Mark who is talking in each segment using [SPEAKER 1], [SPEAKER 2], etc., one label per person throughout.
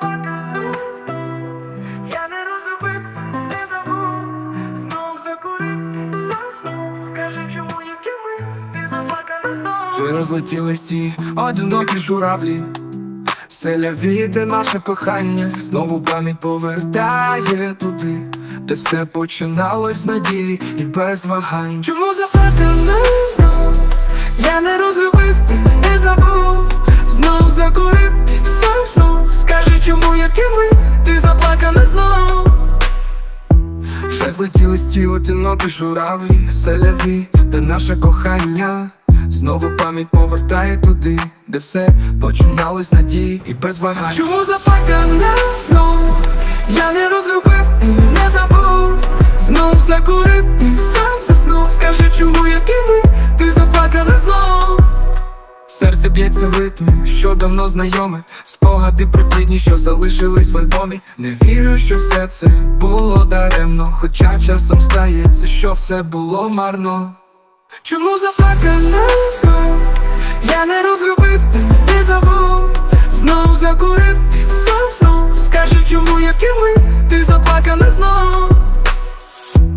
[SPEAKER 1] ти.
[SPEAKER 2] Вже розлетілись ті одинокі журавлі. Селя віте наше кохання, знову пам'ять повертає туди, де все починалось з надії і без вагань. Чому заплакана знов? Я не розлюбив і не забув, ти заплакана знов. Вже злетілись ті одинокі журавлі, селяві, де наше кохання. Знову пам'ять повертає туди, де все починалось надії і без вагань. Чому заплакана знов? Я не розлюбив і не забув. Б'ється в ритмі, що давно знайоме. Спогади про ті дні, що залишились в альбомі. Не вірю, що все це було даремно Хоча часом стається, що все було марно. Чому заплакана знов? Я не розлюбив і не забув. Знов закурив сам знов. Скажи, чому які ми, ти заплакана знов.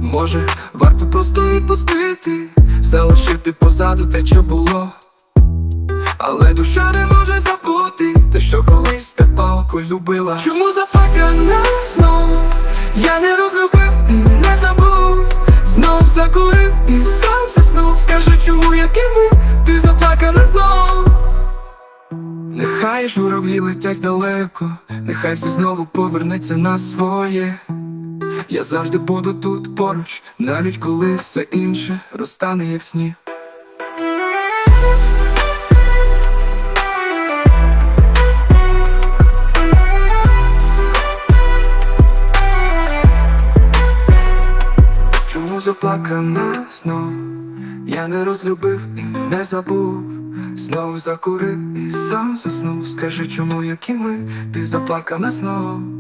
[SPEAKER 2] Може, варто просто відпустити Залишити позаду те, що було але душа не може забути те, що колись те палку любила. Чому заплакана знов? Я не розлюбив і не забув. Знов закурив і сам заснув. Скажи, чому які ми, ти заплакана знов. Нехай журавлі летять далеко, нехай все знову повернеться на своє. Я завжди буду тут поруч, навіть коли все інше розтане як сніг. Заплакана знов? Я не розлюбив і не забув. Знов закурив і сам заснув. Скажи, чому які ми, ти заплакана знов.